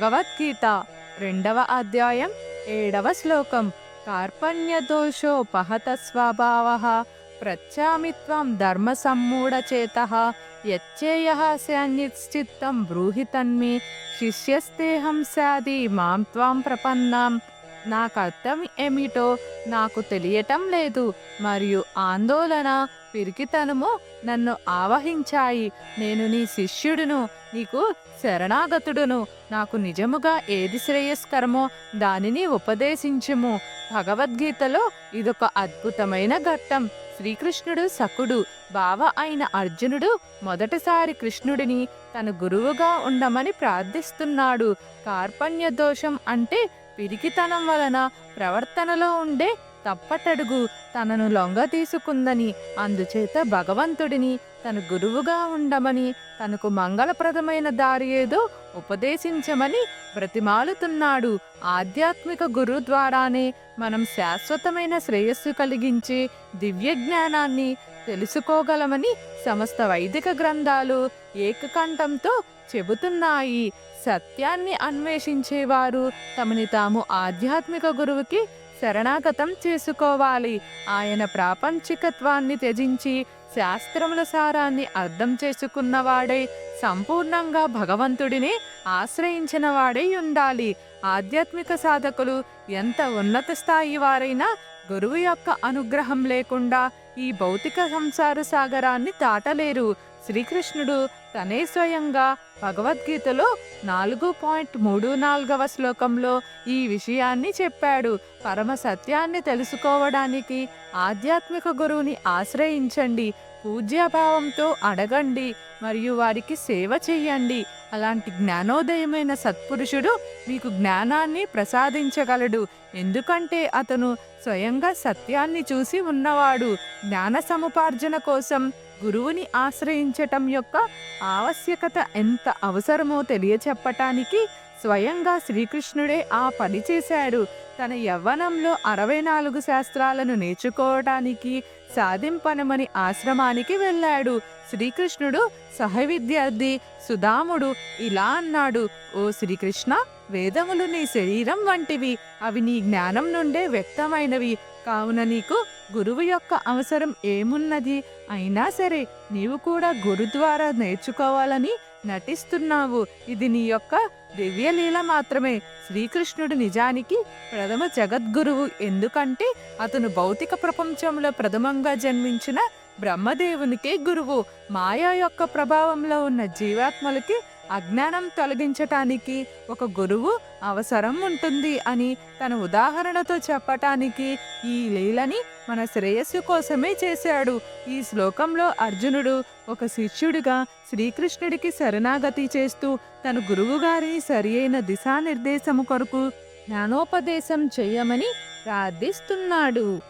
భగవద్గీత రెండవ అధ్యాయం ఏడవ శ్లోకం. కార్పణ్యదోషోపహత స్వభావ ప్రచ్యామిత్వం ధర్మ సమ్మూఢచేత యచ్చేయ సన్నిశ్చిత్తం బ్రూహి తన్మే శిష్యస్తేహం సాది మాం త్వాం ప్రపన్నాం. నాకు అర్థం ఏమిటో నాకు తెలియటం లేదు. మరియు ఆందోళన పిరికితనము నన్ను ఆవహించాయి. నేను నీ శిష్యుడును నీకు శరణాగతుడును. నాకు నిజముగా ఏది శ్రేయస్కరమో దానిని ఉపదేశించుము. భగవద్గీతలో ఇదొక అద్భుతమైన ఘట్టం. శ్రీకృష్ణుడు సకుడు బావ అయిన అర్జునుడు మొదటిసారి కృష్ణుడిని తన గురువుగా ఉండమని ప్రార్థిస్తున్నాడు. కార్పణ్య దోషం అంటే పిరికితనం వలన ప్రవర్తనలో ఉండే తప్పటడుగు తనను లొంగ తీసుకుందని అందుచేత భగవంతుడిని తన గురువుగా ఉండమని తనకు మంగళప్రదమైన దారి ఏదో ఉపదేశించమని బ్రతిమాలుతున్నాడు. ఆధ్యాత్మిక గురు ద్వారానే మనం శాశ్వతమైన శ్రేయస్సు కలిగించే దివ్య జ్ఞానాన్ని తెలుసుకోగలమని సమస్త వైదిక గ్రంథాలు ఏకకంఠంతో చెబుతున్నాయి. సత్యాన్ని అన్వేషించేవారు తమని తాము ఆధ్యాత్మిక గురువుకి శరణాగతం చేసుకోవాలి. ఆయన ప్రాపంచికత్వాన్ని త్యజించి శాస్త్రముల సారాన్ని అర్థం చేసుకున్నవాడై సంపూర్ణంగా భగవంతుడిని ఆశ్రయించిన వాడై ఉండాలి. ఆధ్యాత్మిక సాధకులు ఎంత ఉన్నత స్థాయి వారైనా గురువు యొక్క అనుగ్రహం లేకుండా ఈ భౌతిక సంసార సాగరాన్ని దాటలేరు. శ్రీకృష్ణుడు తనే స్వయంగా భగవద్గీతలో నాలుగు పాయింట్ మూడు నాలుగవ శ్లోకంలో ఈ విషయాన్ని చెప్పాడు. పరమ సత్యాన్ని తెలుసుకోవడానికి ఆధ్యాత్మిక గురువుని ఆశ్రయించండి. పూజ్యభావంతో అడగండి మరియు వారికి సేవ చేయండి అలాంటి జ్ఞానోదయమైన సత్పురుషుడు మీకు జ్ఞానాన్ని ప్రసాదించగలడు. ఎందుకంటే అతను స్వయంగా సత్యాన్ని చూసి ఉన్నవాడు. జ్ఞాన సముపార్జన కోసం గురువుని ఆశ్రయించటం యొక్క ఆవశ్యకత ఎంత అవసరమో తెలియచెప్పటానికి స్వయంగా శ్రీకృష్ణుడే ఆ పని చేశాడు. తన యవ్వనంలో అరవై నాలుగు శాస్త్రాలను నేర్చుకోవటానికి సాధింపనమని ఆశ్రమానికి వెళ్ళాడు. శ్రీకృష్ణుడు సహ విద్యార్థి సుధాముడు ఇలా అన్నాడు ఓ శ్రీకృష్ణ వేదములు నీ శరీరం వంటివి. అవి నీ జ్ఞానం నుండే వ్యక్తమైనవి. కావున నీకు గురువు యొక్క అవసరం ఏమున్నది? అయినా సరే నీవు కూడా గురు ద్వారా నేర్చుకోవాలని నటిస్తున్నావు. ఇది నీ యొక్క దివ్యలీల మాత్రమే. శ్రీకృష్ణుడు నిజానికి ప్రథమ జగద్గురువు. ఎందుకంటే అతను భౌతిక ప్రపంచంలో ప్రథమంగా జన్మించిన బ్రహ్మదేవునికే గురువు. మాయా యొక్క ప్రభావంలో ఉన్న జీవాత్మలకి అజ్ఞానం తొలగించటానికి ఒక గురువు అవసరం ఉంటుంది అని తన ఉదాహరణతో చెప్పటానికి ఈ లీలని మన శ్రేయస్సు కోసమే చేశాడు. ఈ శ్లోకంలో అర్జునుడు ఒక శిష్యుడిగా శ్రీకృష్ణుడికి శరణాగతి చేస్తూ తన గురువుగారిని సరి అయిన దిశానిర్దేశము కొరకు జ్ఞానోపదేశం చేయమని ప్రార్థిస్తున్నాడు.